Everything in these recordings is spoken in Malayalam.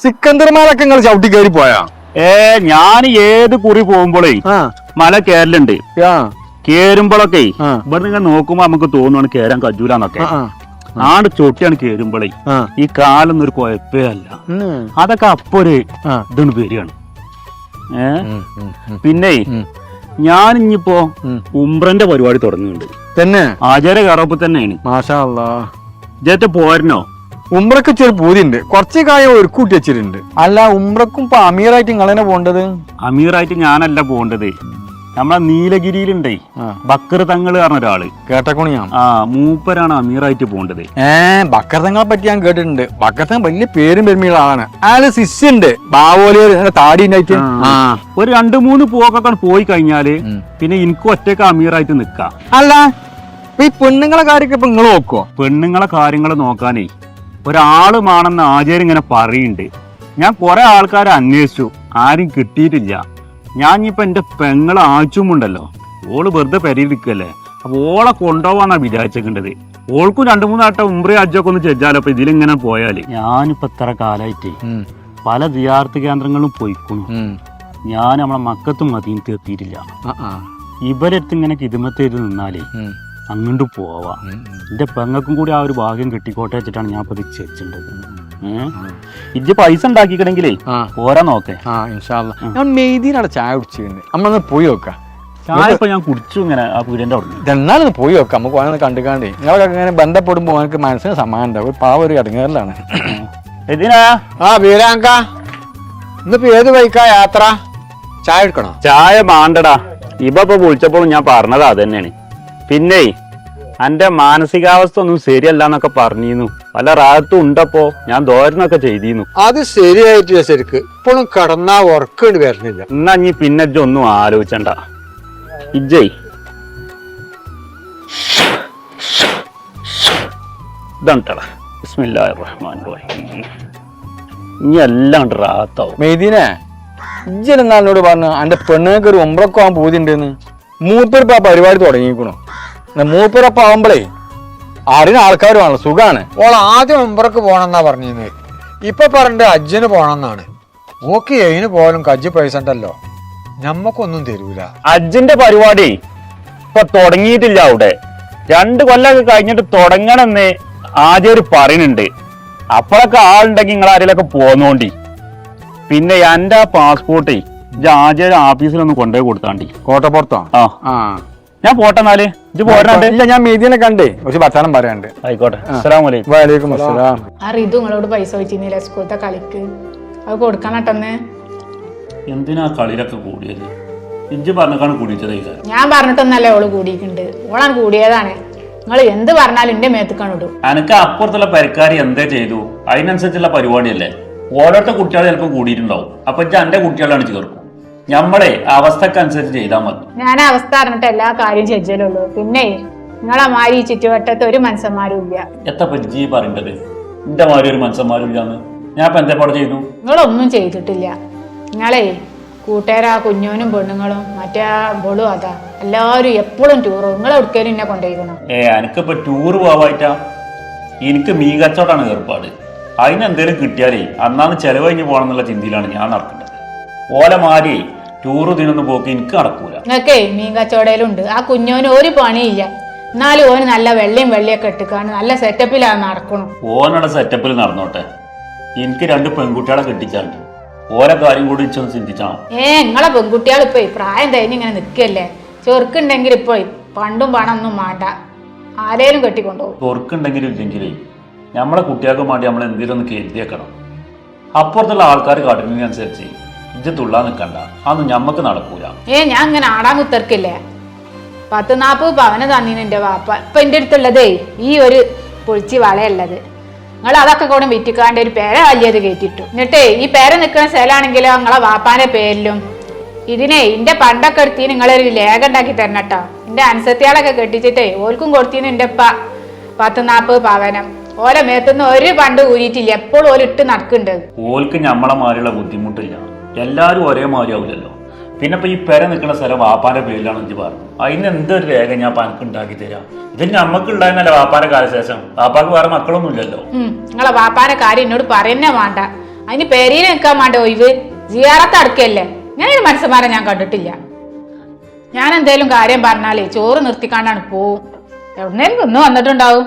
സിക്കന്ദർമാരൊക്കെ നിങ്ങൾ ചവിട്ടി കയറി പോയാ? ഏ ഞാൻ ഏത് കുറി പോകുമ്പോഴേ മല കേരലുണ്ട് ആ. കേറുമ്പോഴൊക്കെ. ഇവിടെ നിങ്ങൾ നോക്കുമ്പോ നമുക്ക് തോന്നുവാണ് കേരം കജൂലെന്നൊക്കെ. ആണ്ട് ചൊട്ടിയാണ് കേറുമ്പോഴേ ഈ കാലൊന്നും ഒരു കുഴപ്പേ അല്ല. അതൊക്കെ അപ്പൊ ഒരു ഇതാണ് ഏ. പിന്നെ ഞാൻ ഇനിയിപ്പോ ഉംബ്രന്റെ പരിപാടി തുടങ്ങുന്നുണ്ട്. തന്നെ? ആചാര കറപ്പ് തന്നെയാണ്. മാഷാ ജേറ്റ ഇദ്ദേഹത്തെ ഉംറക്ക് ചെറു പൂതിണ്ട് കുറച്ച് കാര്യം ഒരു കൂട്ടി വെച്ചിട്ടുണ്ട്. അല്ല ഉംറക്കും ഇപ്പൊ അമീറായിട്ട് നിങ്ങളെന്നെ പോണ്ടത്? അമീറായിട്ട് ഞാനല്ല പോണ്ടത്. നമ്മളെ നീലഗിരിയിലുണ്ടേ. ബക്കർ തങ്ങൾ പറഞ്ഞ ഒരാൾ. കേട്ടക്കോണിയാണ്? ആ മൂപ്പരാണ് അമീറായിട്ട് പോണ്ടത്. ഏ ബക്കർ തങ്ങളെ പറ്റി ഞാൻ കേട്ടിട്ടുണ്ട്. ബക്കർ തങ്ങൾ വലിയ പേരും പെരുമയുള്ള ആളാണ്. അയാൾ സിസ്സുണ്ട് ബാവോലി താടി ഉണ്ടായിട്ട് ഒരു രണ്ട് മൂന്ന് പോക്കൊക്കെ പോയി കഴിഞ്ഞാൽ പിന്നെ എനിക്ക് ഒറ്റയ്ക്ക് അമീറായിട്ട് നിക്കാം. അല്ല ഈ പെണ്ണുങ്ങളെ കാര്യമൊക്കെ ഇപ്പൊ നിങ്ങൾ നോക്കോ? പെണ്ണുങ്ങളെ കാര്യങ്ങൾ നോക്കാനേ. ഒരാൾ മാണെന്ന് ആചാര്യം ഇങ്ങനെ പറയുന്നുണ്ട് ഞാൻ കുറെ ആൾക്കാരെ അന്വേഷിച്ചു. ആരും കിട്ടിയിട്ടില്ല. ഞാൻ ഇപ്പൊ എന്റെ പെങ്ങളെ ആഴ്ചമുണ്ടല്ലോ ഓൾ വെറുതെ പെരയിരിക്കല്ലേ അപ്പൊ ഓളെ കൊണ്ടുപോവാന്നാ വിചാരിച്ചേക്കേണ്ടത്. ഓൾക്കും രണ്ടു മൂന്ന് വട്ടം ഉംബ്രി അജ്ജൊക്കെ ഒന്ന് ചെജ്ജാലോ. അപ്പൊ ഇതിലിങ്ങനെ പോയാൽ. ഞാനിപ്പോ ഇത്ര കാലമായിട്ട് പല വിദ്യാർത്ഥി കേന്ദ്രങ്ങളും പോയിക്കുന്നു ഞാൻ നമ്മളെ മക്കത്തും മതിയും തീർത്തിയിട്ടില്ല ഇവരെടുത്ത് ഇങ്ങനെ കിതുമത്തേര് നിന്നാലേ അങ്ങോട്ട് പോവാ. എന്റെ പെങ്ങൾക്കും കൂടി ആ ഒരു ഭാഗ്യം കിട്ടിക്കോട്ടെ വെച്ചിട്ടാണ് ഞാൻ ഇപ്പൊ ഇത് ഇജ്ജ് പൈസ ഉണ്ടാക്കിക്കണെങ്കിലേ. പോരാ നോക്കേ. ആ ഇൻഷാല്ല ഞാൻ ചായ കുടിച്ചിട്ടുണ്ട് അമ്മ പോയി നോക്കാം. ചായ ഇപ്പൊ ഞാൻ കുടിച്ചു ഇങ്ങനെ ആ വീടിന്റെ അവിടെ. എന്നാലും പോയി നോക്കാം. നമുക്ക് ഓനെ കണ്ടുകാണ്ടേ നിങ്ങളൊക്കെ ഇങ്ങനെ ബന്ധപ്പെടുമ്പോൾ എനിക്ക് മനസ്സിന് സമാനം ഉണ്ടാവും. ഒരു പാവ ഒരു ഇടങ്ങേറിലാണ്. ആ വീരാങ്ക. ഇന്നിപ്പോ ഏത് ബൈക്കാ യാത്ര? ചായ എടുക്കണോ? ചായ മാണ്ടടാ. ഇപ്പൊ വിളിച്ചപ്പോൾ ഞാൻ പറഞ്ഞത് അതന്നെയാണ് പിന്നെ എന്റെ മാനസികാവസ്ഥ ഒന്നും ശരിയല്ല എന്നൊക്കെ പറഞ്ഞിരുന്നു. പല റാത്തും ഉണ്ടപ്പോ ഞാൻ ദോരനൊക്കെ ചെയ്തിരുന്നു. അത് ശരിയായിട്ടില്ല ശരിക്ക്. ഇപ്പോഴും കടന്നാ ഉറക്കേണ്ടി വരുന്നില്ല എന്നാ നീ പിന്നെ ഒന്നും ആലോചിച്ചണ്ട. ഇജ്ജയ് ഇതാണ് ബിസ്മില്ലാഹിർ റഹ്മാനിർ റഹീം ഇനി എല്ലാം ഉണ്ട് റാത്താവും മെയ്തീനെ ഇജ്ജെന്നാ എന്നോട് പറഞ്ഞു? എന്റെ പെണ്ണുങ്ങൾക്ക് ഒരു ഒമ്പളക്കോ ആ പൂതിണ്ടെന്ന് മൂപ്പരിപ്പ പരിപാടി തുടങ്ങിക്കണു മൂപ്പരപ്പ ആവുമ്പളേ അറിയുന്ന വേണം സുഖാണ്. ഓൾ ആദ്യം ഒമ്പറക്ക് പോണെന്നാ പറഞ്ഞിരുന്നത് ഇപ്പൊ പറഞ്ഞിട്ട് അജ്ജിന് പോണെന്നാണ്. ഓക്ക് അതിന് പോലും കജ്ജി പൈസ ഉണ്ടല്ലോ. ഞമ്മക്കൊന്നും തരൂല. അജ്ജിന്റെ പരിപാടി ഇപ്പൊ തുടങ്ങിയിട്ടില്ല അവിടെ. രണ്ട് കൊല്ലമൊക്കെ കഴിഞ്ഞിട്ട് തുടങ്ങണമെന്ന് ആദ്യം ഒരു പറയുന്നുണ്ട്. അപ്പോഴൊക്കെ ആളുണ്ടെങ്കിൽ നിങ്ങൾ ആരെങ്കിലൊക്കെ പോന്നോണ്ടി. പിന്നെ എന്റെ ആ പാസ്പോർട്ടേ ആദ്യം ഓഫീസിലൊന്ന് കൊണ്ടുപോയി കൊടുത്താണ്ടി. കോട്ടപ്പുറത്തോ? ആ. ആ. ഞാൻ പോട്ടെ എന്നാൽ. ഇത് പോരാണ്ട് ഇല്ല ഞാൻ മീതിനെ കണ്ടേ. പക്ഷെ വർത്താനം പറയാണ്ട് ആയിക്കോട്ടെ. അസ്സലാമു അലൈക്കും വലൈക്കും അസ്സലാം. ആ റിതു നിങ്ങളോട് പൈസ വെച്ചിരുന്നില്ല സ്കൂളത്തെ കളിക്ക്? അത് കൊടുക്കണം കേട്ടൊന്ന് എന്തിനാ കളിയിലൊക്കെ കൂടിയത്? ഇജ്ജ് പറഞ്ഞാണ് കൂടിച്ചതേ ഞാൻ പറഞ്ഞിട്ടൊന്നല്ലേ ഓൾ കൂടിയിട്ടുണ്ട് ഓളാണ് കൂടിയതാണ്. നിങ്ങൾ എന്ത് പറഞ്ഞാലും എന്റെ മേത്തുക്കാണ് ഇടും അനക്ക് അപ്പുറത്തുള്ള പരിക്കാരി എന്തേ ചെയ്തു? അതിനനുസരിച്ചുള്ള പരിപാടിയല്ലേ? ഓരോരുത്തർ കുട്ടികൾ ചിലപ്പോൾ കൂടിയിട്ടുണ്ടാവും. അപ്പൊ ഇജ്ജ് എന്റെ കുട്ടികളാണ് ചേർക്കും. ഞമ്മളെ അവസ്ഥക്കനുസരിച്ച് ചെയ്താൽ മതി. ഞാൻ അവസ്ഥ അറിഞ്ഞിട്ട് എല്ലാ കാര്യം ചെയ്യലുള്ളൂ. പിന്നെ നിങ്ങളെ മാരി ഈ ചുറ്റുവട്ടത്ത് ഒരു മനുഷ്യന്മാരും ഇല്ല. എത്ര പരിചയ പറയേണ്ടത്? എന്റെ മാതിരി ഒരു മനുഷ്യന്മാരും ഇല്ലാന്ന്. ഞാൻ ഇപ്പൊ എന്താ പാടെ ചെയ്തു നിങ്ങളൊന്നും ചെയ്തിട്ടില്ല. നിങ്ങളെ കൂട്ടുകാരാ കുഞ്ഞോനും പെണ്ണുങ്ങളും മറ്റേ ബോളും അതാ. എല്ലാവരും എപ്പോഴും ടൂറും നിങ്ങൾ എവിടേലും എന്നെ കൊണ്ടുപോയിരിക്കണം ഏ എനിക്കിപ്പോ ടൂർ പോവായിട്ടാ. എനിക്ക് മീൻ കച്ചവടമാണ് ഏർപ്പാട്. അതിനെന്തേലും കിട്ടിയാലേ അന്നാന്ന് ചെലവഴിഞ്ഞ് പോകണം എന്നുള്ള ചിന്തയിലാണ് ഞാൻ നടക്കേണ്ടത് ഓല മാരി തിന്നു ഇതിനൊന്നും പോക്ക് എനിക്ക് നടക്കൂല. ഓക്കേ മീൻ കച്ചവടയിലുണ്ട്. ആ കുഞ്ഞോന് ഒരു പണിയില്ല. എന്നാലും ഓന് നല്ല വെള്ളയും വെള്ളിയൊക്കെ ഇട്ടിക്കാണ് നല്ല സെറ്റപ്പിലാണ് നടക്കണം. ഓനുടെ സെറ്റപ്പിൽ നടന്നോട്ടെ. എനിക്ക് രണ്ട് പെൺകുട്ടികളെ കെട്ടിച്ചാണ്ട് ഓരോ കാര്യം കൂടി ഇച്ചൊന്ന് ചിന്തിച്ചാൽ ഏ നിങ്ങളെ പെൺകുട്ടികൾ ഇപ്പൊ പ്രായം കഴിഞ്ഞ് ഇങ്ങനെ നിൽക്കല്ലേ? ചെറുക്കുണ്ടെങ്കിൽ ഇപ്പൊ പണ്ടും പണമൊന്നും വേണ്ട ആരേലും കെട്ടിക്കൊണ്ടുപോകും ചെറുക്കുണ്ടെങ്കിലും ഇല്ലെങ്കിലേ നമ്മളെ കുട്ടികൾക്ക് വേണ്ടി നമ്മൾ എന്തെങ്കിലും ഒന്ന് കരുതിയേക്കണം. അപ്പുറത്തുള്ള ആൾക്കാർ കാട്ടുന്നതിനനുസരിച്ച് ഇജ്ജ് തുള്ളാൻ നിൽക്കണ്ട അന്ന് ഞമ്മക്ക് നടക്കൂല. ഏ ഞാൻ അങ്ങനെ ആടാൻ കുത്തർക്കില്ലേ പത്ത് നാപ്പത് പവന തന്നീന് എന്റെ വാപ്പ. ഇപ്പൊ എന്റെ അടുത്തുള്ളതേ ഈ ഒരു പൊളിച്ചി വളയുള്ളത്. നിങ്ങൾ അതൊക്കെ കൂടെ വിറ്റിക്കാണ്ട് ഒരു പേര വലിയത് കയറ്റിട്ടു എന്നിട്ടേ ഈ പേര നിൽക്കുന്ന സ്ഥലമാണെങ്കിലോ നിങ്ങളെ വാപ്പാന്റെ പേരിലും. ഇതിനെ ഇന്റെ പണ്ടൊക്കെ എടുത്തിന് നിങ്ങളൊരു ലേഖ ഉണ്ടാക്കി തരണം കേട്ടോ എന്റെ അനുസത്തിയാളൊക്കെ കെട്ടിച്ചിട്ടേ ഓൽക്കും കൊടുത്തിന് എന്റെ ഉപ്പ പത്ത് നാപ്പത് പവനം. ഓലെ മേത്തുനിന്ന് ഒരു പണ്ട് ഊരിയിട്ടില്ല എപ്പോഴും ഓലിട്ട് നടക്കുന്നുണ്ട് ഓൽക്ക് ഞമ്മളെ മാറിയുള്ള ബുദ്ധിമുട്ടില്ല. എല്ലാവരും ഒരേ മാതിരി ആവില്ലല്ലോ പിന്നെ ഇപ്പൊ ഈ പെര നിൽക്കുന്ന സ്ഥലം വാപ്പാന്റെ പേരിലാണ് ഇജ്ജ് പറഞ്ഞു. അതിന് എന്തൊരു രേഖ ഞാൻ പനക്ക് ഉണ്ടാക്കി തരാം? ഇത് നമ്മക്ക് ഉണ്ടായിരുന്നല്ലേ വാപ്പാന്റെ കാലശേഷം? വാപ്പാക്ക് വേറെ മക്കളൊന്നും ഇല്ലല്ലോ നിങ്ങളെ വാപ്പാന്റെ കാര്യം എന്നോട് പറയുന്നേ വേണ്ട. അതിന് പെരിയിൽ നിൽക്കാൻ വേണ്ട ഒഴിവ്. ജിയാറത്ത് അടക്കല്ലേ. ഞാൻ ഒരു മനസ്സന്മാരെ ഞാൻ കണ്ടിട്ടില്ല. ഞാൻ എന്തേലും കാര്യം പറഞ്ഞാലേ ചോറ് നിർത്തിക്കാണ്ടാണ് പോവും. എവിടെന്നേലും ഒന്ന് വന്നിട്ടുണ്ടാവും.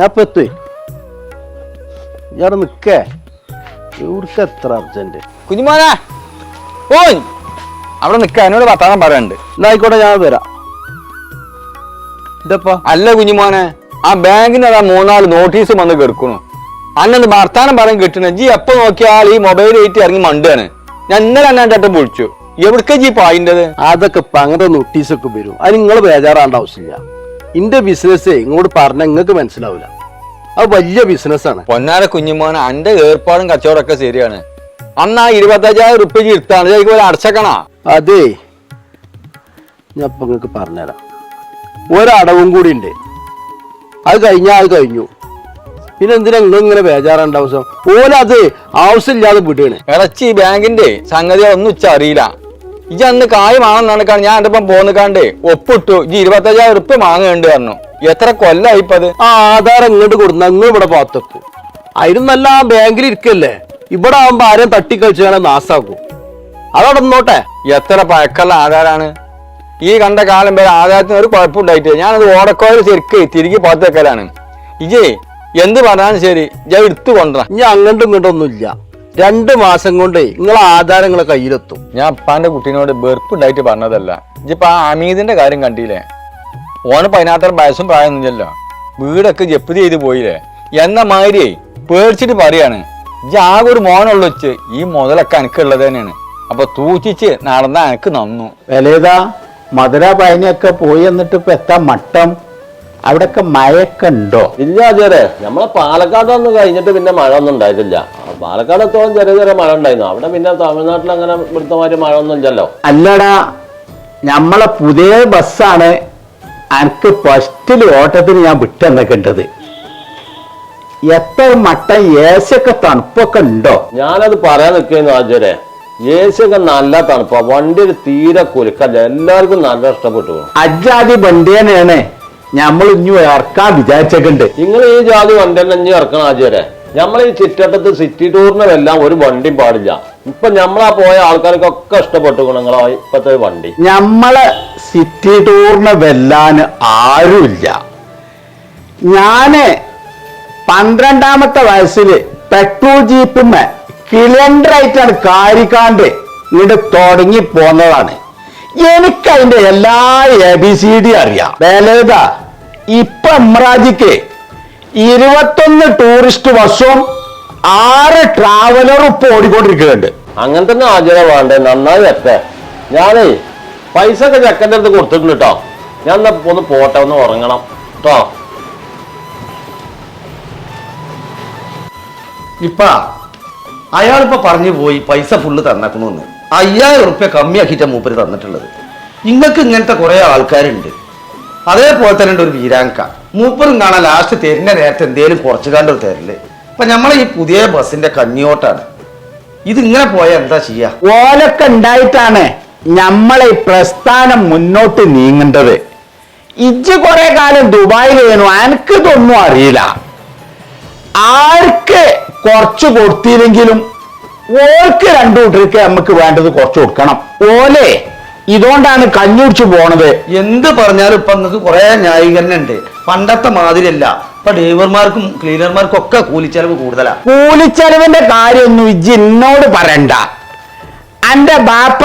ഞാൻ ഇപ്പൊ എത്തുവേ ഞാൻ നിക്കേ ഇവിടുക്ക് എത്ര അർജന്റ്? കുഞ്ഞുമോനെ ഓ അവിടെ നിക്ക എന്നോട് വർത്താനം പറയണ്ട്. എന്നാ ഞാൻ വരാം. ഇതപ്പോ? അല്ല കുഞ്ഞുമോനെ ആ ബാങ്കിന് അതാ മൂന്നാൽ നോട്ടീസ് വന്ന് കെടുക്കണു അന്നത് വർത്താനം പറയാൻ കിട്ടണ? ജി എപ്പോ നോക്കിയാൽ ഈ മൊബൈൽ ആയിട്ട് ഇറങ്ങി മണ്ടാണ്. ഞാൻ ഇന്നലെ അന്നാട്ടം വിളിച്ചു. എവിടേക്കാ ജി പായിന്റത് അതൊക്കെ ഇപ്പൊ അങ്ങനത്തെ നോട്ടീസൊക്കെ വരും. അത് നിങ്ങൾ ബേജാറാണ്ട ആവശ്യമില്ല. ഇന്റെ ബിസിനസ് ഇങ്ങോട്ട് പറഞ്ഞ നിങ്ങൾക്ക് മനസ്സിലാവില്ല അത് വലിയ ബിസിനസ്സാണ് പൊന്നാര കുഞ്ഞുമോൻ അന്റെ ഏർപ്പാടും കച്ചവടമൊക്കെ ശരിയാണ്. അന്ന് ആ ഇരുപത്തഞ്ചായിരം റുപ്യ ഇരുത്താണ് പോലെ അടച്ചക്കണാ? അതെ. ഞാൻ ഇപ്പൊ നിങ്ങൾക്ക് പറഞ്ഞുതരാം. ഒരടവും കൂടി ഉണ്ട് അത് കഴിഞ്ഞാൽ അത് കഴിഞ്ഞു. പിന്നെ എന്തിനാ നിങ്ങൾ ഇങ്ങനെ ബേജാറുണ്ടാവും ഓലത് ആവശ്യമില്ലാതെ വിടുകയാണ് ഇറച്ചി ബാങ്കിന്റെ സംഗതി ഒന്നും അറിയില്ല. ഇജ അന്ന് കായമാണെന്നാണ് കാണും ഞാൻ എന്റെ ഒപ്പം പോന്നിക്കാണ്ട് ഒപ്പിട്ടു. ഇജ് ഇരുപത്തഞ്ചായിരം ഉറുപ്പ് വാങ്ങുന്നുണ്ട് പറഞ്ഞു എത്ര കൊല്ലായി ഇപ്പത്? ആ ആധാരം ഇങ്ങോട്ട് കൊടുന്ന നിങ്ങൾ ഇവിടെ പാത്തക്കും അതിനും നല്ല ആ ബാങ്കിൽ ഇരിക്കല്ലേ? ഇവിടെ ആവുമ്പോ ആരെയും തട്ടിക്കളിച്ചാൽ നാസാക്കും. അതവിടെ നോട്ടെ എത്ര പഴക്കമുള്ള ആധാരാണ്? ഈ കണ്ട കാലം വരെ ആധാരത്തിന് ഒരു കുഴപ്പമുണ്ടായിട്ട് ഞാനത് ഓടക്കോയിൽ ശരിക്ക് തിരികെ പാത്ത് വെക്കലാണ് ഇജേ എന്ത് പറഞ്ഞാലും ശരി. ഞാൻ എടുത്തു കൊണ്ടാ ഇനി അങ്ങോട്ടും ഇങ്ങോട്ടും ഇല്ല രണ്ട് മാസം കൊണ്ട് നിങ്ങളെ ആധാരങ്ങളെ കയ്യിലെത്തും. ഞാൻ അപ്പാന്റെ കുട്ടീനോട് വെറുപ്പുണ്ടായിട്ട് പറഞ്ഞതല്ല. ഇജിപ്പോ ആ അമീദിന്റെ കാര്യം കണ്ടില്ലേ? ഓന് പതിനാത്ര വയസ്സും പ്രായമൊന്നുമില്ലല്ലോ. വീടൊക്കെ ജപ്തി ചെയ്ത് പോയില്ലേ? എന്ന മാതിരി പേടിച്ചിട്ട് പറയാണ്. ഇജ് ആകെ ഒരു മോനുള്ളു വെച്ച് ഈ മുതലൊക്കെ എനിക്കുള്ളത് തന്നെയാണ്. അപ്പൊ തൂച്ചിച്ച് നടന്ന എനിക്ക് നന്നു. വിലേതാ മധുര പയനൊക്കെ പോയി എന്നിട്ട് ഇപ്പൊ എത്താ മട്ടം? അവിടെയൊക്കെ മഴയൊക്കെ ഉണ്ടോ? ഇല്ല അതെ നമ്മളെ പാലക്കാട് ഒന്ന് കഴിഞ്ഞിട്ട് പിന്നെ മഴ ഒന്നും ഉണ്ടായിട്ടില്ല. ആ, പാലക്കാട് എത്തോളം ചെറിയ ചെറിയ മഴ ഉണ്ടായിരുന്നു. അവിടെ പിന്നെ തമിഴ്നാട്ടിൽ അങ്ങനെ വൃത്തമായ മഴ ഒന്നും ഇല്ലല്ലോ. അല്ലടാ നമ്മളെ പുതിയ ബസ്സാണ് എനിക്ക് ഫസ്റ്റിൽ ഓട്ടത്തിന് ഞാൻ വിട്ടെന്നൊക്കെ ഉണ്ടത് എത്ര മട്ട ഏശൊക്കെ തണുപ്പൊക്കെ ഉണ്ടോ? ഞാനത് പറയാൻ നിൽക്കുന്നു അജയരെ ഏശൊക്കെ നല്ല തണുപ്പാ. വണ്ടി തീരെ കുലുക്കല്ല. എല്ലാവർക്കും നല്ല ഇഷ്ടപ്പെട്ടു. അജാതി വണ്ടിയനെയാണ് നമ്മൾ ഇനി ഇറക്കാൻ വിചാരിച്ചേക്കുണ്ട്? നിങ്ങൾ ഈ ജാതി വണ്ടി തന്നെ ഇനി ഇറക്കണം ആചാരെ നമ്മൾ ഈ ചുറ്റട്ടത്ത് സിറ്റി ടൂറിനെല്ലാം ഒരു വണ്ടി പാടില്ല. ഇപ്പൊ നമ്മളാ പോയ ആൾക്കാർക്കൊക്കെ ഇഷ്ടപ്പെട്ടു നിങ്ങളെ ഇപ്പത്തെ വണ്ടി. നമ്മളെ സിറ്റി ടൂറിനെ വെല്ലാന് ആരുമില്ല. ഞാൻ പന്ത്രണ്ടാമത്തെ വയസ്സിൽ പെട്രോൾ ജീപ്പുമ്മ കിലണ്ടറായിട്ടാണ് കാരിക്കാണ്ട് ഇവിടെ തുടങ്ങി പോന്നതാണ്. എനിക്കതിന്റെ എല്ലാ എ ബി സി ഡി അറിയാം. വേലേത ഇപ്പൊ അമ്രാജിക്ക് ഇരുപത്തൊന്ന് ടൂറിസ്റ്റ് ബസ്സും ആറ് ട്രാവലറും ഇപ്പൊ ഓടിക്കൊണ്ടിരിക്കുന്നുണ്ട്. അങ്ങനെ തന്നെ ആചാരം വേണ്ടേ? നന്നായി എത്തേ ഞാനേ പൈസ ഒക്കെ ചെക്കന്റെ അടുത്ത് കൊടുത്തിട്ടുണ്ട് കേട്ടോ ഞാൻ എന്നാ ഒന്ന് പോട്ടെ ഒന്ന് ഉറങ്ങണം. കേട്ടോ ഇപ്പ അയാളിപ്പോ പറഞ്ഞു പോയി പൈസ ഫുള്ള് തന്നേക്കണമെന്ന് അയ്യായിരം ഉറുപ്പ്യ കമ്മിയാക്കിയിട്ടാണ് മൂപ്പര് തന്നിട്ടുള്ളത്. നിങ്ങൾക്ക് ഇങ്ങനത്തെ കുറെ ആൾക്കാരുണ്ട്. അതേപോലെ തന്നെ ഉണ്ട് ഒരു വീരാങ്ക. മൂപ്പറും കാണാൻ ലാസ്റ്റ് തരുന്ന നേരത്തെ എന്തേലും കുറച്ചു കാണ്ട് ഒരു തരൽ. അപ്പൊ നമ്മളെ ഈ പുതിയ ബസ്സിന്റെ കഞ്ഞിയോട്ടാണ്. ഇത് ഇങ്ങനെ പോയാൽ എന്താ ചെയ്യാ? ഓലൊക്കെ ഉണ്ടായിട്ടാണ് നമ്മളെ പ്രസ്ഥാനം മുന്നോട്ട് നീങ്ങേണ്ടത്. ഇജ്ജ് കുറെ കാലം എനിക്ക് ഇതൊന്നും അറിയില്ല. ആർക്ക് കുറച്ച് കൊടുത്തില്ലെങ്കിലും ഓർക്ക് രണ്ടു കൂട്ടർക്ക് നമുക്ക് വേണ്ടത് കുറച്ച് കൊടുക്കണം. ഓലെ ഇതുകൊണ്ടാണ് കഞ്ഞുടിച്ചു പോണത്. എന്ത് പറഞ്ഞാലും ഇപ്പൊ നിങ്ങൾക്ക് കുറെ ന്യായീകരണം ഉണ്ട് പണ്ടത്തെ മാതിരിയല്ല. ഇപ്പൊ ഡ്രൈവർമാർക്കും ക്ലീനർമാർക്കും ഒക്കെ കൂലിച്ചെലവ് കൂടുതലാ. കൂലിച്ചെലവിന്റെ കാര്യമൊന്നും ഇജ്ജ് എന്നോട് പറയണ്ട. എന്റെ ബാപ്പ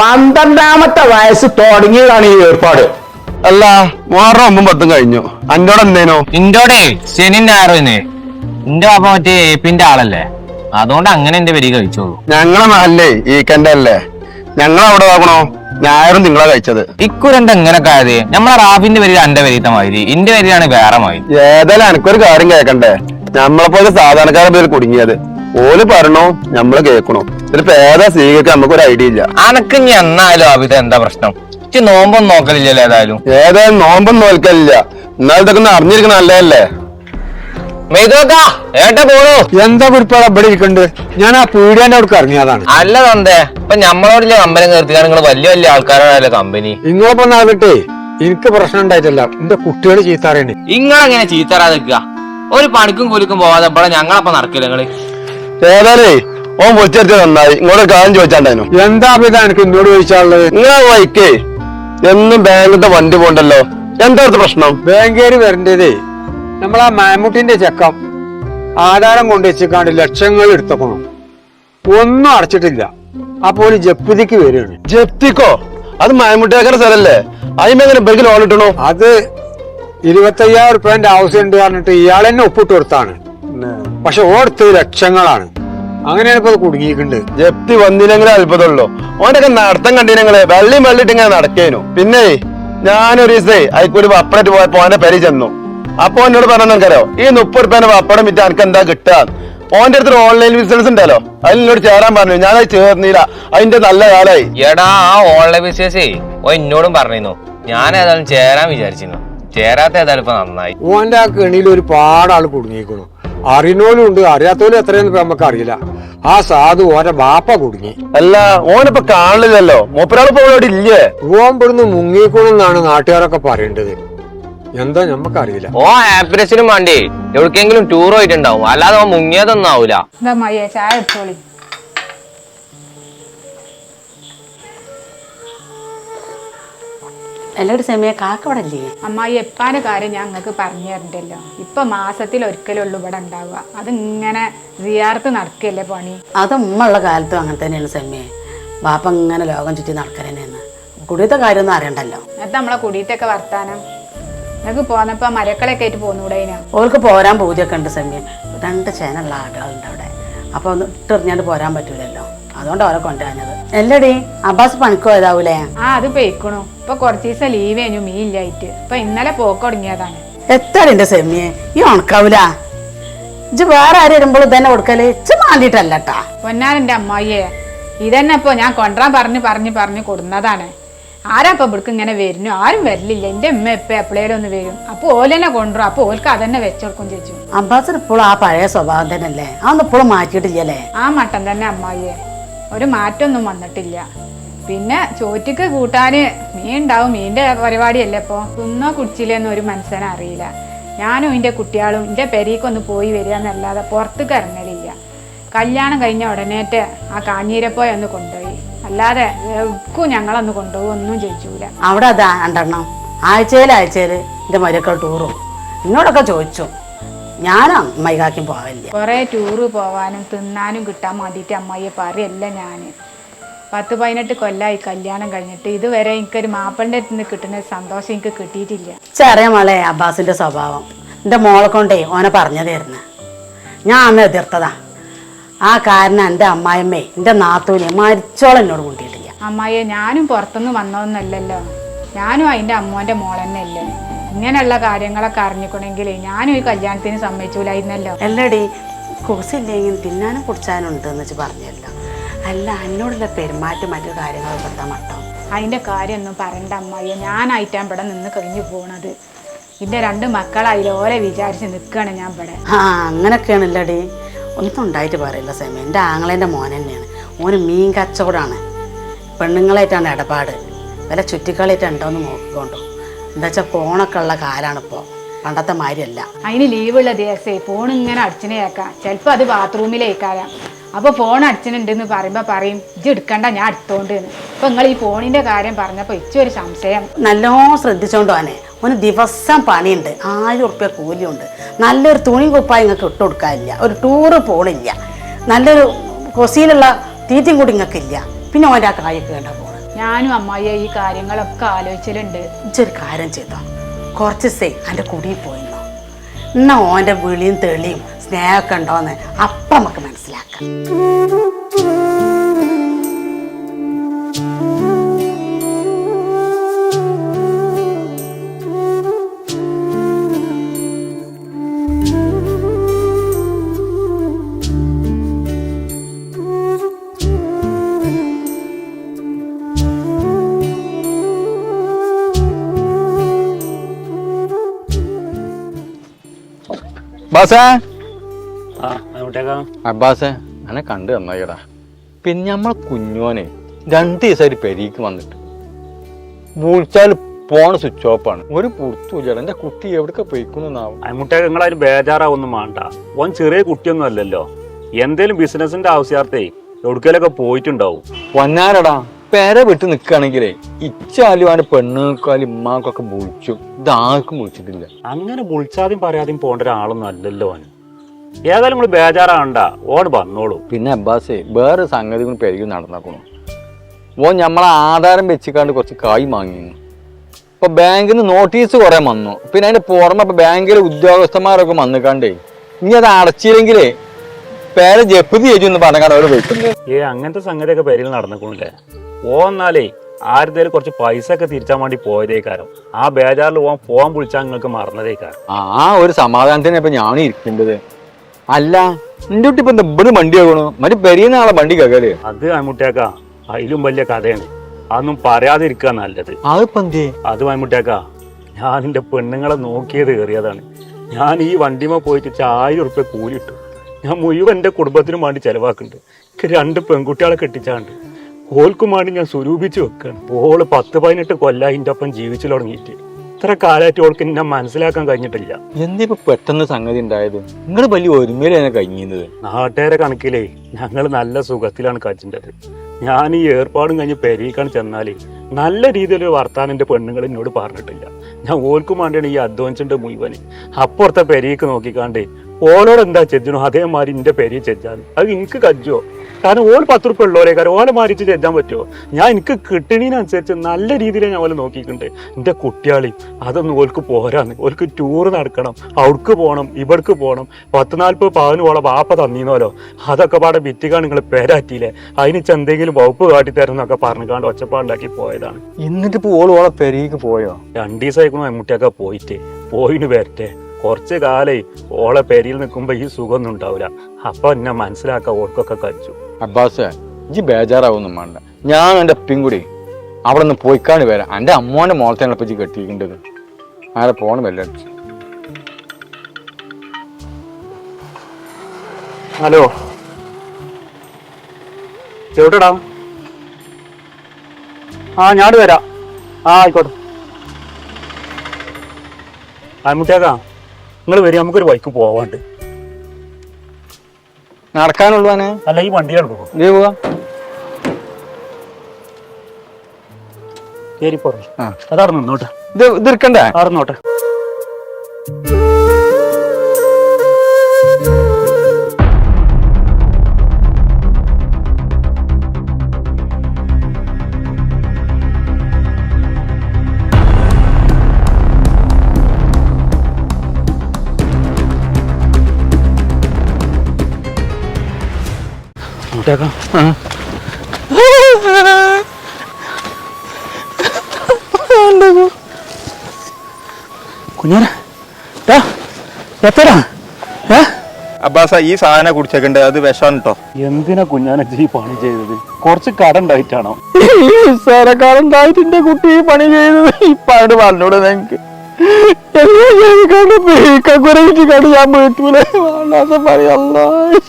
പന്ത്രണ്ടാമത്തെ വയസ്സ് തുടങ്ങിയതാണ് ഈ ഏർപ്പാട്. അല്ല വേറെ ഒമ്പും പത്തും കഴിഞ്ഞു. അന്നോട് എന്തേനോ? ഇന്റോടെ ശനി ഞായറുന്നേ ഇന്റെ ബാപ്പ മറ്റേ ഏപ്പിന്റെ ആളല്ലേ? അതുകൊണ്ട് അങ്ങനെ എന്റെ വരി കഴിച്ചോളൂ. ഞങ്ങളെ മഹല്ലേ ഈ അല്ലേ ഞങ്ങൾ അവിടെ ആകണോ ഞായറും നിങ്ങളാ കഴിച്ചത്. ഇക്കുരണ്ട് എങ്ങനെ ആയത് നമ്മളെ റാബിന്റെ വരി എന്റെ വരിത്ത മാതിരി. ഇന്റെ വരിയാണ് വേറെ മാതിരി. ഏതായാലും എനിക്കൊരു കാര്യം കേക്കണ്ടേ? നമ്മളെ പോലെ സാധാരണക്കാരെ പേര് കുടുങ്ങിയത്. ഓൽ പറഞ്ഞോ നമ്മൾ കേൾക്കണോ ഇതിലിപ്പോ ഏതാ സ്വീകരിക്കാൻ നമുക്കൊരു ഐഡിയ ഇല്ല. അനക്ക് ഇനി എന്നാലും അവിധ എന്താ പ്രശ്നം? നോമ്പൊന്നും നോക്കലില്ലല്ലോ ഏതായാലും. ഏതായാലും നോമ്പൊന്നും നോക്കലില്ല എന്നാലും ഇതൊക്കെ ഒന്ന് അറിഞ്ഞിരിക്കണ നല്ലതല്ലേ? മെയ്തോക്ക ഏട്ട പോണു. എന്താ പിടിപ്പാട് അവിടെ ഇരിക്കണ്ട്? ഞാൻ ആ പീഡിയാന്റെ അവിടെ ഇറങ്ങിയതാണ്. അല്ല തന്തേ ഇപ്പൊ ഞമ്മളോടില്ല കമ്പനി നിർത്തിക്കാൻ നിങ്ങൾ വലിയ വലിയ ആൾക്കാരാണല്ലോ കമ്പനി. നിങ്ങളിപ്പോ നാളിട്ടേ എനിക്ക് പ്രശ്നം ഉണ്ടായിട്ടില്ല. എന്റെ കുട്ടികൾ ചീത്താറേണ്ട് നിങ്ങളെങ്ങനെ ഇങ്ങളെങ്ങനെ നിൽക്കുക? ഒരു പണിക്കും കൂലിക്കും പോവാതെ ഇവിടെ ഞങ്ങളപ്പം നടക്കില്ല നിങ്ങൾ. ഏതാലേ ഓൻ പൊച്ചെടുത്ത് നന്നായി. ഇങ്ങോട്ട് കാര്യം ചോദിച്ചാണ്ടായിരുന്നു. എന്താ പിതാ എനിക്ക് എന്നോട് ചോദിച്ചാളുള്ളത് നിങ്ങൾ വൈക്കേ എന്നും ബാങ്കിന്റെ വണ്ടി പോണ്ടല്ലോ? എന്താ പ്രശ്നം? ബാങ്കേര് വരേണ്ടതേ. നമ്മളാ മാമുട്ടിന്റെ ചെക്കം. ആധാരം കൊണ്ട് വെച്ചിക്കാണ്ട് ലക്ഷങ്ങൾ എടുത്തക്കണം ഒന്നും അടച്ചിട്ടില്ല. അപ്പോൾ ജപ്തിക്ക് വരികയാണ്. ജപ്തിക്കോ? അത് മയമുട്ടിയാക്കര സ്ഥലല്ലേ? അതിമെങ്ങനെ ബാങ്കിൽ ലോൺ ഇട്ടണോ? അത് ഇരുപത്തയ്യായിരം റുപ്യന്റെ ആവശ്യമുണ്ട് പറഞ്ഞിട്ട് ഇയാൾ തന്നെ ഒപ്പിട്ട് കൊടുത്താണ്. പക്ഷെ ഓടുത്ത് ലക്ഷങ്ങളാണ്. അങ്ങനെയാണ് ഇപ്പൊ കുടുങ്ങിയിട്ടുണ്ട് ജപ്തി വന്നില്ലെങ്കിലേ അത്ഭുതമുള്ളൂ. ഓനൊക്കെ നടത്തം കണ്ടിനങ്ങളെ വെള്ളിയും വെള്ളിട്ട് ഇങ്ങനെ നടക്കേനു. പിന്നെ ഞാനൊരു ദിവസേ അയക്കൂടി പപ്പടറ്റ് പോയപ്പോ അവനെ പെരി ചെന്നു. അപ്പൊ എന്നോട് പറഞ്ഞു പറഞ്ഞോ ഈ മുപ്പത് റുപ്യന്റെ പപ്പടം വിറ്റ് എനിക്ക് എന്താ കിട്ടുക? ഓന്റെ അടുത്ത് ഓൺലൈൻ ബിസിനസ് ഉണ്ടല്ലോ. അതിൽ എന്നോട് ചേരാൻ പറഞ്ഞു. ഞാൻ ഞാനത് ചേർന്നില്ല. അതിന്റെ നല്ല കാലായി. എടാ ആ ഓൺലൈൻ ബിസിനസ് ഓ എന്നോടും പറഞ്ഞിരുന്നു. ഞാൻ ഏതായാലും ചേരാൻ വിചാരിച്ചിരുന്നു. ചേരാത്ത ഏതായാലും ഇപ്പൊ നന്നായി. ഓന്റെ ആ കെണിയിൽ ഒരുപാട് ആൾ കുടുങ്ങിയിരിക്കണു അറിയുന്നോലും ഉണ്ട്. അറിയാത്തോലും എത്രയെന്ന് നമുക്ക് അറിയില്ല. ആ സാധു ഓന്റെ ബാപ്പ കുടുങ്ങി. അല്ല ഓനിപ്പോ കാണില്ലല്ലോ മൂപ്പരാൾ ഇപ്പൊ ഇവിടെ ഇല്ലേ? ഓൻ ഇവിടുന്ന് മുങ്ങിക്കണമെന്നാണ് നാട്ടുകാരൊക്കെ പറയേണ്ടത്. എന്താ നമുക്കറിയില്ല ഓ ഹാപ്പിനെസിനും വേണ്ടി എവിടേക്കെങ്കിലും ടൂർ പോയിട്ടുണ്ടാവും. അല്ലാതെ ഓ മുങ്ങിയതൊന്നും ആവൂല എന്താ മയ്യേ ചായ എടുത്തോളി. എല്ലാവരും സമയ കാക്കവടല്ലേ അമ്മായി എപ്പാന കാര്യം ഞാൻ നിങ്ങൾക്ക് പറഞ്ഞു തരണ്ടല്ലോ. ഇപ്പൊ മാസത്തിൽ ഒരിക്കലുള്ളൂ ഇവിടെ ഉണ്ടാവുക. അത് ഇങ്ങനെ സിയാർത്ത് നടക്കല്ലേ പണി? അത് കാലത്തും അങ്ങനെ തന്നെയാണ് സമയം. ബാപ്പ ഇങ്ങനെ ലോകം ചുറ്റി നടക്കലെന്ന് കുടിയത്തെ കാര്യമൊന്നും അറിയണ്ടല്ലോ. എന്നിട്ട് നമ്മളെ കുടിയിട്ടൊക്കെ വർത്താനം? നിങ്ങൾക്ക് പോന്നപ്പോ മരക്കളൊക്കെ ആയിട്ട് പോന്നൂടെ അതിനാ ഓൾക്ക് പോരാൻ പൂജയൊക്കെ ഉണ്ട് സമയം. രണ്ട് ചേനുള്ള ആടുകളുണ്ട് അവിടെ. അപ്പൊ ഒന്ന് ഇട്ടെറിഞ്ഞാണ്ട് പോരാൻ പറ്റൂലല്ലോ. അതുകൊണ്ട് അവരെ കൊണ്ടുവന്നത്. എല്ലടി അബ്ബാസ് പണിക്ക് പോയതാവൂലേ? ആ അത് പെയ്ക്കണു. ഇപ്പൊ കുറച്ച് ദിവസം ലീവ് കഴിഞ്ഞു മീ ഇല്ലായിട്ട്. ഇപ്പൊ ഇന്നലെ പോക്ക് തുടങ്ങിയതാണ്. എത്ര എന്റെ സെമിയെ? ഈ ഉണക്കാവൂല. ഇജ് വേറെ ആരും വരുമ്പോൾ ഇതന്നെ കൊടുക്കൽ? ഇച്ച് മാണ്ടിട്ടല്ലട്ടാ പൊന്നാനെന്റെ അമ്മായിയെ. ഇതന്നെ ഇപ്പൊ ഞാൻ കൊണ്ടാൻ പറഞ്ഞു പറഞ്ഞു പറഞ്ഞു കൊടുന്നതാണ്. ആരാ അപ്പൊ ഇവിടേക്ക് ഇങ്ങനെ വരുന്നു? ആരും വരില്ല. എന്റെ അമ്മ എപ്പോ എപ്പോഴേലും ഒന്ന് വരും. അപ്പൊ ഓലെന്നെ കൊണ്ടുവരും. അപ്പൊ ഓൽക്ക് അതന്നെ വെച്ചുകൊടുക്കും ചേച്ചു. അബ്ബാസിന് ഇപ്പോഴും ആ പഴയ സ്വഭാവം തന്നെ അല്ലേ അതൊന്നും ഇപ്പോഴും മാറ്റിയിട്ടില്ലല്ലേ? ആ മട്ടൻ തന്നെ അമ്മായിയെ. ഒരു മാറ്റമൊന്നും വന്നിട്ടില്ല. പിന്നെ ചോറ്റിക്ക് കൂട്ടാന് മീൻ ഉണ്ടാവും. മീന്റെ പരിപാടിയല്ലേ ഇപ്പോൾ തിന്നോ കുടിച്ചില്ലെന്ന് ഒരു മനസ്സിനെ അറിയില്ല. ഞാനും എന്റെ കുട്ടികളും എന്റെ പെരീക്കൊന്ന് പോയി വരിക എന്നല്ലാതെ പുറത്തേക്ക് ഇറങ്ങലില്ല. കല്യാണം കഴിഞ്ഞ ഉടനേറ്റ് ആ കാഞ്ഞീരപ്പോയൊന്ന് കൊണ്ടുപോയി. അല്ലാതെ എവിടേക്കും ഞങ്ങളന്ന് കൊണ്ടുപോകും ഒന്നും ചോദിച്ചൂല അവിടെ അതാ രണ്ടെണ്ണം. ആഴ്ചയിൽ ആഴ്ചയിൽ എന്റെ മരുക്കൾ ടൂറും എന്നോടൊക്കെ ചോദിച്ചു. ഞാനാ അമ്മയ്ക്കാക്കും പോവില്ല കുറേ ടൂറ് പോവാനും തിന്നാനും കിട്ടാൻ വേണ്ടിയിട്ട് അമ്മയെ പറയല്ല ഞാൻ പത്ത് പതിനെട്ട് കൊല്ലായി കല്യാണം കഴിഞ്ഞിട്ട് ഇതുവരെ എനിക്കൊരു മാപ്പിളിന്റെ അടുത്ത് നിന്ന് കിട്ടുന്ന സന്തോഷം എനിക്ക് കിട്ടിയിട്ടില്ല. ചെറിയ മോളെ അബ്ബാസിന്റെ സ്വഭാവം. എന്റെ മോളെ കൊണ്ടേ ഓനെ പറഞ്ഞതായിരുന്നു. ഞാൻ അന്ന് എതിർത്തതാ. ആ കാരണം എന്റെ അമ്മായിമ്മേ എന്റെ നാത്തൂനെ മരിച്ചോളം എന്നോട് കൊണ്ടിട്ടില്ല അമ്മായിയെ ഞാനും പുറത്തുനിന്ന് വന്നതൊന്നല്ലല്ലോ. ഞാനും അതിന്റെ അമ്മോന്റെ മോളെന്നല്ലേ ഇങ്ങനെയുള്ള കാര്യങ്ങളൊക്കെ അറിഞ്ഞിക്കണമെങ്കിൽ ഞാനും ഈ കല്യാണത്തിന് സമ്മതിച്ചൂലായിരുന്നല്ലോ. അല്ലടി കുറിച്ചില്ലെങ്കിൽ തിന്നാനും കുടിച്ചാനും ഉണ്ട് എന്ന് വെച്ച് പറഞ്ഞല്ല. അല്ല എന്നോടുള്ള പെരുമാറ്റം മറ്റു കാര്യങ്ങളൊക്കെ എന്താ മട്ടോ? അതിന്റെ കാര്യമൊന്നും പറയണ്ട അമ്മായി ഞാനായിട്ടാണ് ഇവിടെ നിന്ന് കഴിഞ്ഞു പോണത്. എന്റെ രണ്ട് മക്കളായി ഓലെ വിചാരിച്ച് നിൽക്കുകയാണ് ഞാൻ ഇവിടെ. ആ അങ്ങനൊക്കെയാണല്ലടി. ഒന്നും ഉണ്ടായിട്ട് പറയില്ല സമയം എന്റെ ആങ്ങളേന്റെ മോൻ തന്നെയാണ്. ഓന് മീൻ കച്ചവടമാണ്. പെണ്ണുങ്ങളായിട്ടാണ് ഇടപാട്. വില ചുറ്റിക്കളിയിട്ട് ഉണ്ടോയെന്ന് നോക്കിക്കൊണ്ടു. എന്താ വെച്ചാൽ ഫോണൊക്കെ ഉള്ള കാലാണ് ഇപ്പോൾ പണ്ടത്തെ മാതിരിയല്ല. അതിന് ലീവുള്ള ദിവസേ ഫോൺ ഇങ്ങനെ അടിച്ചിനേക്കാം. ചിലപ്പോൾ അത് ബാത്റൂമിലേക്കാരാം അപ്പോൾ ഫോൺ അടിച്ചിട്ടുണ്ടെന്ന് പറയുമ്പോൾ പറയും ഇജ് എടുക്കണ്ട ഞാൻ അടുത്തോണ്ട് അപ്പോൾ നിങ്ങൾ ഈ ഫോണിന്റെ കാര്യം പറഞ്ഞപ്പോൾ ഇച്ചൊരു സംശയം. നല്ലോണം ശ്രദ്ധിച്ചോണ്ട് ആനെ ഓന് ദിവസം പണിയുണ്ട്. ആയിരം ഉറുപ്പ്യ കൂലിയുണ്ട്. നല്ലൊരു തുണി കുപ്പായി നിങ്ങൾക്ക് ഇട്ട് കൊടുക്കാനില്ല. ഒരു ടൂറ് പോണില്ല. നല്ലൊരു കൊസിയിലുള്ള തീറ്റയും കൂടി നിങ്ങൾക്ക് ഇല്ല. പിന്നെ ഓന്റെ ആ കായൊക്കെ കേട്ട പോണ്. ഞാനും അമ്മായിയെ ഈ കാര്യങ്ങളൊക്കെ ആലോചിച്ചിട്ടുണ്ട് ഇച്ചൊരു കാര്യം ചെയ്തോ. കുറച്ച് സേ എന്റെ കുടിയിൽ പോയിരുന്നു എന്നാ ഓന്റെ വിളിയും തെളിയും സ്നേഹമൊക്കെ ഉണ്ടോന്ന് അപ്പം നമുക്ക് മനസ്സിലാക്കാം. ബാസാ? അബ്ബാസേ എന്നെ കണ്ടു തന്നായിടാ പിന്നെ നമ്മളെ കുഞ്ഞോനെ രണ്ട് ദിവസമായിട്ട് പെരീക്ക് വന്നിട്ട്. വിളിച്ചാൽ പോണ സ്വിച്ച് ഓഫ് ആണ്. ഒരു പുറത്തുമില്ല എന്റെ കുട്ടി എവിടൊക്കെ പോയിക്കുന്നാവും നിങ്ങളതിന് ബേജാറാവൊന്നും വേണ്ട ഓൻ ചെറിയ കുട്ടിയൊന്നും അല്ലല്ലോ. എന്തേലും ബിസിനസിന്റെ ആവശ്യാർത്ഥേ എവിടേക്കലൊക്കെ പോയിട്ടുണ്ടാവും. പൊന്നാരടാ പേര വിട്ട് നിൽക്കുകയാണെങ്കിലേ ഇച്ചാലും അവന്റെ പെണ്ണുക്കാലും ഇമ്മാക്കൊക്കെ വിളിച്ചു. ഇതാർക്കും വിളിച്ചിട്ടില്ല. അങ്ങനെ വിളിച്ചാദ്യം പറയാതെയും പോകേണ്ട ഒരാളൊന്നും അല്ലല്ലോ ഓൻ ഏതായാലും നിങ്ങൾ ബേജാറാവണ്ട. ഓട് വന്നോളൂ പിന്നെ അബ്ബാസേ വേറെ സംഗതി കൊണ്ട് പെരുകി നടന്നേക്കണു. ഓ നമ്മളെ ആധാരം വെച്ചിക്കാണ്ട് കുറച്ച് കായ് വാങ്ങി ഇപ്പൊ ബാങ്കിൽ നിന്ന് നോട്ടീസ് കുറെ വന്നു. പിന്നെ അതിന്റെ പുറമെ ഇപ്പൊ ബാങ്കിലെ ഉദ്യോഗസ്ഥന്മാരൊക്കെ വന്നിക്കാണ്ടേ ഇനി അത് അടച്ചില്ലെങ്കിലേ പേരെ ജപ്തി ചെയ്തു എന്ന് പറഞ്ഞാൽ അവർ വെക്കുന്നത് ഏ അങ്ങനത്തെ സംഗതിയൊക്കെ പേരിൽ നടന്നിക്കണില്ലേ? ഓ എന്നാലേ ആരുതേലും കുറച്ച് പൈസ ഒക്കെ തിരിച്ചാൻ വേണ്ടി പോയതേക്കാരം. ആ ബേജാറിൽ പോകാൻ പോകാൻ വിളിച്ചാൽ നിങ്ങൾക്ക് മറന്നതേക്കാരം. ആ ഒരു സമാധാനത്തിന് ഇപ്പൊ ഞാനും ഇരിക്കേണ്ടത്. അല്ല നിന്റെ കുട്ടി ഇപ്പൊ ഇവിടെ വണ്ടി ആകണോ മറ്റേ പെരിയുന്ന ആളെ വണ്ടി കേക്കൽ അത് അമ്മുട്ടേക്ക അതിലും വലിയ കഥയാണ്. അതൊന്നും പറയാതിരിക്കുക നല്ലത്. അതിപ്പോ എന്തേ? അത് മമ്മൂട്ടേക്ക ഞാൻ എന്റെ പെണ്ണുങ്ങളെ നോക്കിയത് കയറിയതാണ്. ഞാൻ ഈ വണ്ടിമ പോയിട്ട് ആയിരം ഉറുപ്പ്യ കൂലിട്ടു ഞാൻ മുഴുവൻ എന്റെ കുടുംബത്തിനും വേണ്ടി ചെലവാക്കുന്നുണ്ട്. എനിക്ക് രണ്ട് പെൺകുട്ടികളെ കെട്ടിച്ചാണ്ട്. ഓൾക്കും വേണ്ടി ഞാൻ സ്വരൂപിച്ച് വെക്കാണ്. ഓൾ പത്ത് പതിനെട്ട് കൊല്ലം എന്റെ ഒപ്പം ജീവിച്ചു തുടങ്ങിയിട്ട്. ഇത്ര കാലമായിട്ട് ഓൾക്ക് എന്നെ മനസ്സിലാക്കാൻ കഴിഞ്ഞിട്ടില്ല. എന്തിപ്പോ പെട്ടെന്ന് സംഗതി ഉണ്ടായത്? നിങ്ങൾ വലിയ ഒരുമയിലാണ് കഴിഞ്ഞത് നാട്ടുകാരെ കണക്കിലേ ഞങ്ങൾ നല്ല സുഖത്തിലാണ് കഴിച്ചിട്ടത് ഞാൻ ഈ ഏർപ്പാടും കഴിഞ്ഞ് പെരീക്കാണ് ചെന്നാലേ നല്ല രീതിയിൽ വർത്താനം എന്റെ പെണ്ണുങ്ങൾ എന്നോട് പറഞ്ഞിട്ടില്ല. ഞാൻ ഓൽക്കും വേണ്ടിയാണ് ഈ അധ്വാനിച്ചിട്ട് മുഴുവൻ. അപ്പുറത്തെ പെരീക്ക് നോക്കിക്കാണ്ടേ ഓളോട് എന്താ ചെജ്ജണോ? അതേമാതിരി എന്റെ പെരി ചെജ്ജാൻ അത് എനിക്ക് കജ്ജോ കാരണം ഓൾ പത്ത് റുപ്യ ഉള്ളവരെ കാര്യം ഓലെ മാറിച്ച് ചെല്ലാൻ പറ്റുമോ ഞാൻ എനിക്ക് കിട്ടണീനനുസരിച്ച് നല്ല രീതിയിൽ ഞാൻ ഓലെ നോക്കിയിട്ടുണ്ട്. എന്റെ കുട്ടിയാളെയും അതൊന്നും ഓൽക്ക് പോരാന്ന്. ഓൽക്ക് ടൂർ നടക്കണം. അവിടേക്ക് പോകണം ഇവർക്ക് പോകണം പത്ത് നാൽപ്പത് പവന് ഓളെ വാപ്പ തന്നീന്നോലോ. അതൊക്കെ പാടെ വിറ്റിക്കാണ് നിങ്ങൾ പേരാറ്റിയില്ലേ? അതിന് എന്തെങ്കിലും വകുപ്പ് കാട്ടിത്തരും എന്നൊക്കെ പറഞ്ഞുകാണ്ട് ഒച്ചപ്പാടുണ്ടാക്കി പോയതാണ്. എന്നിട്ട് ഓൾ ഓളെ പെരീക്ക് പോയോ? രണ്ടു ദിവസമായിക്കണോ മമ്മൂട്ടിയൊക്കെ പോയിട്ട്. പോയിന് വരട്ടെ. കുറച്ച് കാലേ ഓളെ പെരിയിൽ നിൽക്കുമ്പോൾ ഈ സുഖമൊന്നും ഉണ്ടാവില്ല അപ്പൊ എന്നെ മനസ്സിലാക്കാൻ ഓൾക്കൊക്കെ കഴിച്ചു. അബ്ബാസ് ഇജ്ജ് ബേജാറാവൊന്നും വേണ്ട ഞാൻ എന്റെ അപ്പയും കൂടി അവിടെ നിന്ന് പോയിക്കാണ് വരാം എന്റെ അമ്മോന്റെ മോളത്തെയാണ് പറ്റി കെട്ടിയിട്ടുണ്ട്. കെട്ടിയിരിക്കേണ്ടത് ആരെ പോണം വല്ല ഹലോ. എവിടെടാ? ആ ഞാട് വരാം. ആ ആയിക്കോട്ടെ. ആമുട്ടേക്കാ നിങ്ങൾ വരിക നമുക്കൊരു ബൈക്ക് പോവാണ്ട്. നടക്കാനുള്ളവാനെ അല്ല ഈ വണ്ടി പോകും നീ പോവാ. കേറി. അതവിടെ നിന്നോട്ടെ. ഇത് ഇത് എടുക്കണ്ടേ? അവിടെ നിന്നോട്ടെ. മുട്ടേക്കാം കുഞ്ഞാന. എത്തടാ ഏ? അബ്ബാസ ഈ സാധനം കുടിച്ചേക്കണ്ട്? അത് വിഷമാണ് കേട്ടോ എന്തിനാ കുഞ്ഞാന ഈ പണി ചെയ്തത്? കുറച്ച് കടണ്ടായിട്ടാണോ കടണ്ടായിട്ട് കുട്ടി പണി ചെയ്തത്. ഇപ്പാട് പറഞ്ഞോളൂ എനിക്ക്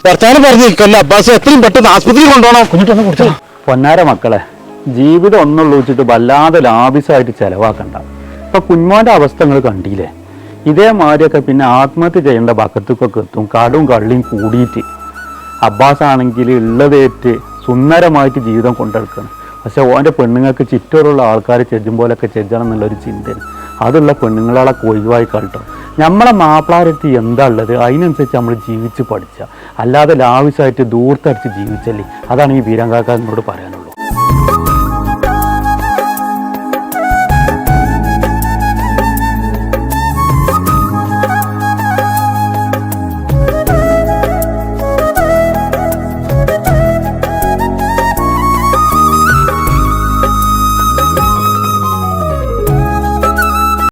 ഭർത്താവിന് പറഞ്ഞു കൊല്ല അബ്ബാസ് എത്രയും പെട്ടെന്ന് ആസ്പത്രിയിൽ കൊണ്ടുപോകണം. കുഞ്ഞിട്ടൊന്ന് കുടിച്ചോ. പൊന്നാര മക്കളെ ജീവിതം ഒന്നുള്ള വെച്ചിട്ട് വല്ലാതെ ലാഭിസമായിട്ട് ചെലവാക്കണ്ട. ഇപ്പൊ കുഞ്ഞോന്റെ അവസ്ഥ നിങ്ങൾ കണ്ടില്ലേ? ഇതേമാതിരിയൊക്കെ പിന്നെ ആത്മഹത്യ ചെയ്യേണ്ട ഭക്കത്തുക്കൊക്കെ എത്തും കടും കള്ളിയും കൂടിയിട്ട്. അബ്ബാസ് ആണെങ്കിൽ ഉള്ളതേറ്റ് സുന്ദരമായിട്ട് ജീവിതം കൊണ്ടെടുക്കണം. പക്ഷെ ഓന്റെ പെണ്ണുങ്ങൾക്ക് ചുറ്റോടുള്ള ആൾക്കാർ ചെജ്ജും പോലെയൊക്കെ ചെജ്ജണം എന്നുള്ളൊരു ചിന്തയാണ്. അതുള്ള പെണ്ണുങ്ങളെ ഒഴിവായി കളിട്ടോ നമ്മളെ മാപ്പിളാരത്തി എന്താ ഉള്ളത്? അതിനനുസരിച്ച് നമ്മൾ ജീവിച്ച് പഠിച്ച. അല്ലാതെ ലാവിശമായിട്ട് ദൂർത്തടിച്ച് ജീവിച്ചല്ലേ? അതാണ് ഈ വീരങ്കാക്കാരനോട് പറയാനുള്ളത്.